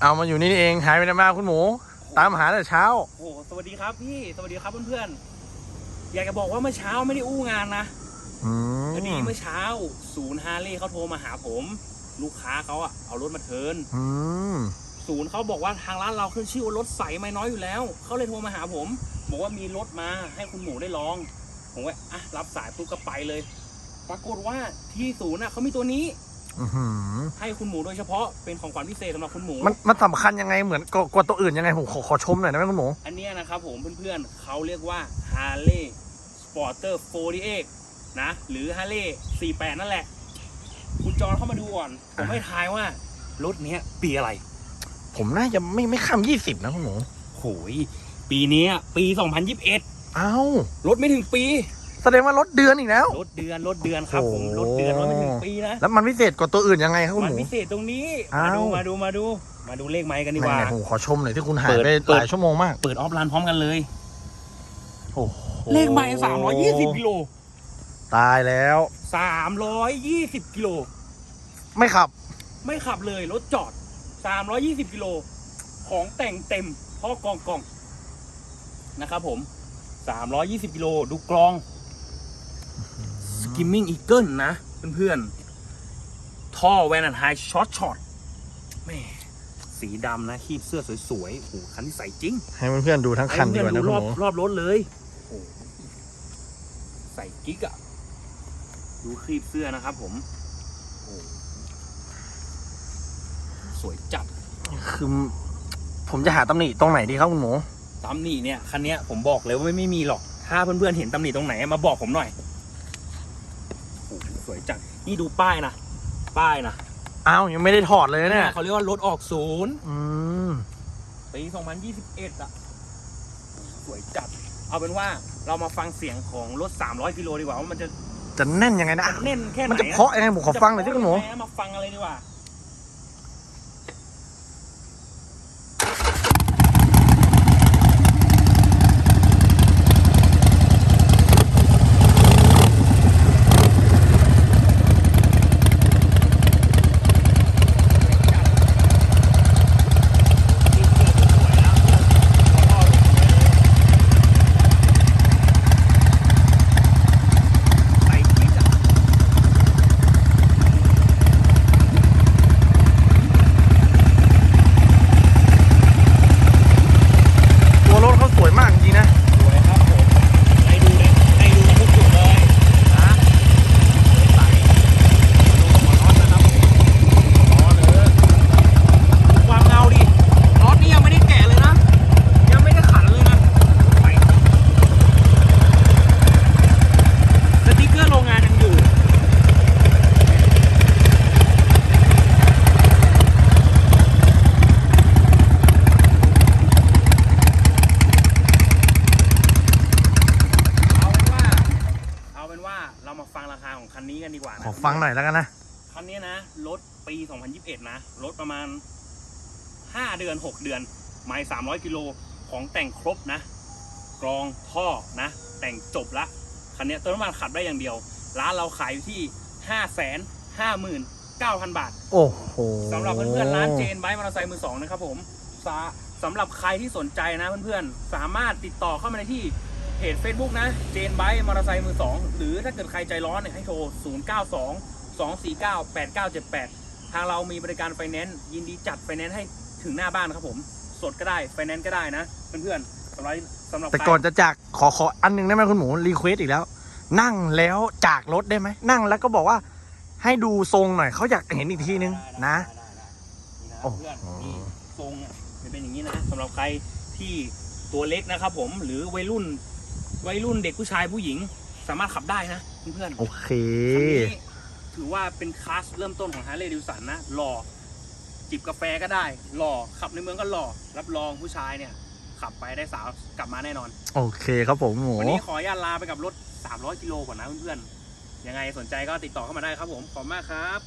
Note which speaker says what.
Speaker 1: เอามาอยู่นี่เองหายไปไหนมาคุณหมู ตามหาแต่เช้า
Speaker 2: โอ้โหสวัสดีครับพี่ สวัสดีครับเพื่อนๆ อยากจะบอกว่าเมื่อเช้าไม่ได้อู้งานนะ
Speaker 1: อืม
Speaker 2: พอดีเมื่อเช้า ศูนย์ฮาร์เลย์เขาโทรมาหาผม ลูกค้าเขาอะเอารถมาเทิร์น
Speaker 1: อืม
Speaker 2: ศูนย์เขาบอกว่าทางร้านเราขึ้นชื่อว่ารถใสไม่น้อยอยู่แล้ว เขาเลยโทรมาหาผม บอกว่ามีรถมาให้คุณหมูได้ลอง ผมว่าอะรับสายปุ๊บก็ไปเลย ปรากฏว่าที่ศูนย์อะเขามีตัวนี้
Speaker 1: อื้อหือ
Speaker 2: ให้คุณหมูโดยเฉพาะเป็นของขวัญพิเศษสำหรับคุณหมู
Speaker 1: มันมันสำคัญยังไงเหมือนกว่ากว่าตัวอื่นยังไงผมขอขอชมหน่อยได้ไหมคุณหมู
Speaker 2: อันเนี้ยนะครับผมเพื่อนๆเขาเรียกว่า Harley Sporter 48 นะ หรือ Harley 48 นั่นแหละ คุณจอนเข้ามาดูก่อน ผมให้ทายว่ารถเนี้ยปีอะไร
Speaker 1: ผมน่าจะไม่ไม่ข้ามยี่สิบนะคุณหมู
Speaker 2: โหย ปีเนี้ยปี 2021
Speaker 1: เอ้าร
Speaker 2: ถไม่ถึงปี
Speaker 1: แสดงว่ารถเดือนอีกแล้ว
Speaker 2: รถเดือนรถเดือนครับผม
Speaker 1: โอ้
Speaker 2: รถเดือนรถไม่ถึงปีนะ
Speaker 1: แล้วมันพิเศษกว่าตัวอื่นยังไงครับคุณ
Speaker 2: มัน
Speaker 1: หมู
Speaker 2: พิเศษตรงนี้
Speaker 1: อ้าว
Speaker 2: มาดูมาดูมาดู มาดูเลขไม้กันดีก
Speaker 1: ไหน
Speaker 2: ว่า
Speaker 1: ๆผมขอชมหน่อยที่คุณหาย
Speaker 2: เปิด
Speaker 1: ไป
Speaker 2: เปิ
Speaker 1: ห
Speaker 2: ด
Speaker 1: ลายชั่วโมงมาก
Speaker 2: เปิดออฟไลน์พร้อมกันเลย
Speaker 1: โอ้โห
Speaker 2: เลขไม้320กิโล
Speaker 1: ตายแล้ว
Speaker 2: 320กิโล
Speaker 1: ไม่ขับ
Speaker 2: ไม่ขับเลยรถจอด320กิโลของแต่งเต็มพ่อกองกองนะครับผม320กิโลดูกรอง Skimming Eagle นะเพื่อนๆ ท่อแวนอันไฮช็อตช็อตแม่สีดำนะคีบเสื้อสวยๆโอ้โหคันที่ใส่จริง
Speaker 1: ให้เพื่อนๆดูทั้งคันดี
Speaker 2: ให้
Speaker 1: กว่า
Speaker 2: เพื่อน
Speaker 1: นะ
Speaker 2: ๆ
Speaker 1: คุ
Speaker 2: ดู
Speaker 1: ณ
Speaker 2: รอบ
Speaker 1: หมู
Speaker 2: รอบรถเลยโอ้โหใส่กิ๊กอะดูครีบเสื้อนะครับผมโอ้โหสวยจัด
Speaker 1: คือ ผมจะหาตำหนิตรงไหนดีครับคุณหมู
Speaker 2: ตำหนิเนี่ยคันเนี้ยผมบอกเลยว่าไม่ไม่มีหรอก ถ้าเพื่อนๆเห็นตำหนิตรงไหนมาบอกผมหน่อยโอ้โห สวยจังนี่ดูป้ายนะป้ายนะ
Speaker 1: อ้าวยังไม่ได้ถอดเลยเนี่ย
Speaker 2: เขาเรียกว่ารถออกศูนย์
Speaker 1: อืม
Speaker 2: ปี2021อะสวยจัด เอาเป็นว่าเรามาฟังเสียงของรถ 300กิโลดีกว่าว่ามันจะ
Speaker 1: จะแน่นยังไงนะ
Speaker 2: จะแน่นแค่ไหน
Speaker 1: มันจะเพาะยังไงผมขอฟังหน่อยที่คุณหมู
Speaker 2: จะเพาะยังไงนะมาฟังอะไรดีกว่า ไปคิดอะ
Speaker 1: ตัวรถเขาสวยมากจริงๆนะ
Speaker 2: สวยครับผมให้ดูเลยให้ดูทุกจุดเลยนะใสดูหัวน็อตนะครับหัวน็อตเลยความเงาดิน็อตนี่ยังไม่ได้แกะเลยนะ ยังไม่ได้ขันเลยนะใสสติ๊กเกอร์โรงงานยังอยู่ เอาเป็นว่า เอาเป็น ว่าเรามาฟังราคาของคันนี้กันดีกว่านะ
Speaker 1: ขอฟังหน่อยแล้วกันนะ
Speaker 2: คันนี้นะรถปี 2021 นะรถประมาณ 5 เดือน 6 เดือนไมล์300 กิโลของแต่งครบนะ กรองท่อนะ แต่งจบละคันนี้เติมน้ำมันขับได้อย่างเดียว ร้านเราขายอยู่ที่ 5 5 9 0 0 0 บาท
Speaker 1: โอ้โห
Speaker 2: สำหรับเพื่อนๆร้านเจนไบค์มอเตอร์ไซค์มือสองนะครับผมสาสำหรับใครที่สนใจนะเพื่อนๆ สามารถติดต่อเข้ามาในที่ เพจ Facebook นะ เจนไบค์มอเตอร์ไซค์มือสองหรือถ้าเกิดใครใจร้อนเนี่ยให้โทร 0 9 2 2 4 9 8 9 7 8 ทางเรามีบริการไฟแนนซ์ยินดีจัดไฟแนนซ์ให้ถึงหน้าบ้านครับผม สดก็ได้ไฟแนนซ์ก็ได้นะ เพื่อนๆสำหรับสำหรับ
Speaker 1: แต่
Speaker 2: ใคร
Speaker 1: ก่อนจะจากขอขออันหนึงได้ไหมคุณหมูรีเควสอีกแล้ว นั่งแล้วจากรถได้ไหมนั่งแล้วก็บอกว่าให้ดูทรงหน่อยเขาอยากเห็นอีกทีนึงนะ
Speaker 2: ได้ได้ได้ได้
Speaker 1: โอ้
Speaker 2: นี่นะ
Speaker 1: โห
Speaker 2: เพื่อนนี่ทรงอะจะเป็นอย่างนี้นะสำหรับใครที่ตัวเล็กนะครับผมหรือวัยรุ่น วัยรุ่นเด็กผู้ชายผู้หญิง สามารถขับได้นะเพื่อนๆ
Speaker 1: โอเค
Speaker 2: คันนี้ถือว่าเป็นคลาสเริ่มต้นของฮาร์เลย์ดิวสันนะหล่อจิบกาแฟก็ได้ หล่อขับในเมืองก็หล่อรับรองผู้ชายเนี่ย ขับไปได้สาวกลับมาแน่นอน
Speaker 1: โอเคครับผมหมู
Speaker 2: วันนี้ขออนุญาตลาไปกับรถ 300 กิโลก่อนนะเพื่อนๆยังไงสนใจก็ติดต่อเข้ามาได้ครับผมขอบคุณมากครับ